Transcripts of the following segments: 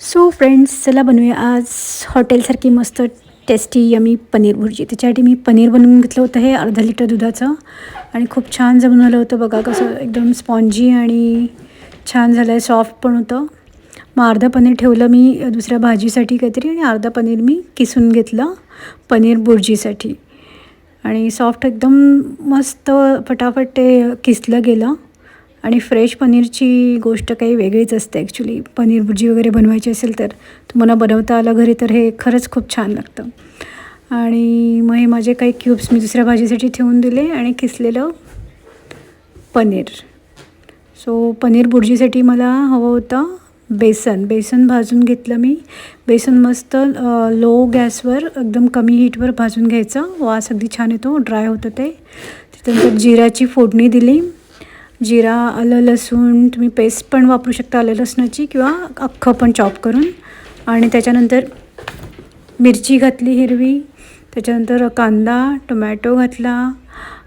So friends चला बनवूया आज हॉटेलसारखी मस्त टेस्टी यमी पनीर भुर्जी. त्याच्यासाठी मी पनीर बनवून घेतलं होतं हे अर्धा लिटर दुधाचं. आणि खूप छान जमून आलं होतं बघा कसं एकदम स्पॉन्जी आणि छान झालं आहे सॉफ्ट पण होतं. मग अर्धं पनीर ठेवलं मी दुसऱ्या भाजीसाठी काहीतरी आणि अर्धा पनीर मी किसून घेतलं पनीर भुर्जीसाठी. आणि सॉफ्ट एकदम मस्त फटाफट ते किसलं गेलं. आणि फ्रेश पनीरची गोष्ट काही वेगळीच असते ॲक्च्युली पनीर भुर्जी वगैरे बनवायची असेल तर तुम्हाला बनवता आलं घरी तर हे खरंच खूप छान लागतं. आणि मग हे माझे काही क्यूब्स मी दुसऱ्या भाजीसाठी ठेवून दिले आणि किसलेलं पनीर. सो पनीर भुर्जीसाठी मला हवं होतं बेसन. बेसन भाजून घेतलं मी. बेसन मस्त लो गॅसवर एकदम कमी हीटवर भाजून घ्यायचं. वास अगदी छान येतो ड्राय होतं ते. त्याच्यानंतर जिऱ्याची फोडणी दिली. जिरा आलं लसूण तुम्ही पेस्ट पण वापरू शकता आलं लसणाची किंवा अख्खं पण चॉप करून. आणि त्याच्यानंतर मिरची घातली हिरवी त्याच्यानंतर कांदा टोमॅटो घातला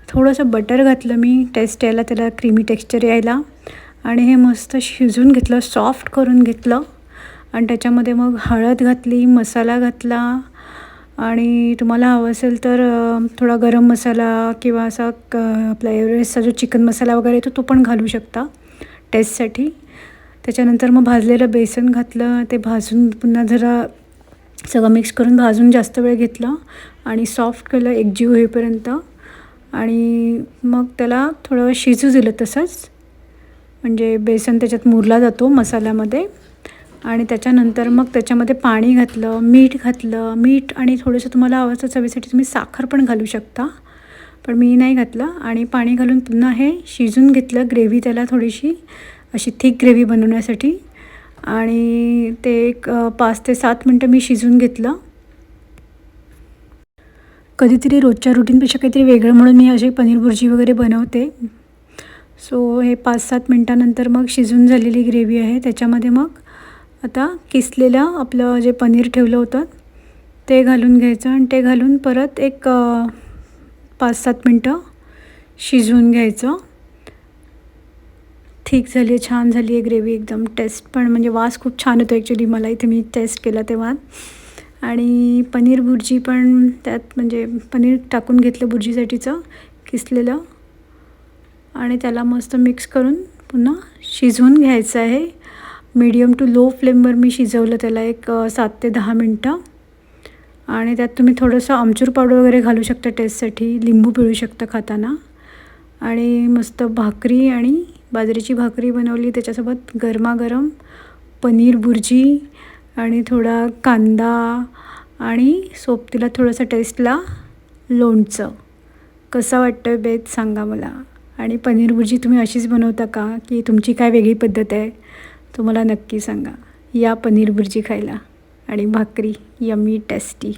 थोडंसं बटर घातलं मी टेस्ट यायला त्याला क्रीमी टेक्स्चर यायला. आणि हे मस्त शिजून घेतलं सॉफ्ट करून घेतलं. आणि त्याच्यामध्ये मग हळद घातली मसाला घातला आणि तुम्हाला हवं असेल तर थोडा गरम मसाला किंवा असा क आपला एव्हरेस्टचा जो चिकन मसाला वगैरे येतो तो पण घालू शकता टेस्टसाठी. त्याच्यानंतर मग भाजलेलं बेसन घातलं ते भाजून पुन्हा जरा सगळं मिक्स करून भाजून जास्त वेळ घेतलं आणि सॉफ्ट केलं एकजीव होईपर्यंत. आणि मग त्याला थोडं शिजू दिलं तसंच. म्हणजे बेसन त्याच्यात मुरला जातो मसाल्यामध्ये. आणि त्याच्यानंतर मग त्याच्यामध्ये पाणी घातलं मीठ घातलं. मीठ आणि थोडंसं तुम्हाला आवडतं चवीसाठी तुम्ही साखर पण घालू शकता. पण मी नाही घातलं आणि पाणी घालून पुन्हा हे शिजून घेतलं ग्रेव्ही त्याला थोडीशी अशी थिक ग्रेव्ही बनवण्यासाठी. आणि ते एक पाच ते सात मिनटं मी शिजून घेतलं. कधीतरी रोजच्या रुटीनपेक्षा काहीतरी वेगळं म्हणून मी अशी पनीर भुर्जी वगैरे बनवते. सो हे पाच सात मिनटानंतर मग शिजून झालेली ग्रेव्ही आहे. त्याच्यामध्ये मग आता किसलेलं आपलं जे पनीर ठेवलं होतं ते घालून घ्यायचं आणि ते घालून परत एक पाच सात मिनटं शिजवून घ्यायचं. ठीक झाली आहे छान झाली आहे ग्रेव्ही एकदम. टेस्ट पण म्हणजे वास खूप छान होतो ॲक्च्युली मला इथे मी टेस्ट केला तेव्हा. आणि पनीर भुर्जी पण त्यात म्हणजे पनीर टाकून घेतलं भुर्जीसाठीचं किसलेलं. आणि त्याला मस्त मिक्स करून पुन्हा शिजवून घ्यायचं आहे. मीडियम टू लो फ्लेमवर मी शिजवलं त्याला एक सात ते दहा मिनटं. आणि त्यात तुम्ही थोडंसं आमचूर पावडर वगैरे घालू शकता टेस्टसाठी लिंबू पिळू शकता खाताना. आणि मस्त भाकरी आणि बाजरीची भाकरी बनवली त्याच्यासोबत गरमागरम पनीर भुर्जी आणि थोडा कांदा आणि सोबतीला थोडंसं टेस्टला लोणचं. कसं वाटतं बेत सांगा मला. आणि पनीर भुर्जी तुम्ही अशीच बनवता का की तुमची काय वेगळी पद्धत आहे? तुम्हाला नक्की सांगा. या पनीर भुर्जी खायला आणि भाकरी यम्मी टेस्टी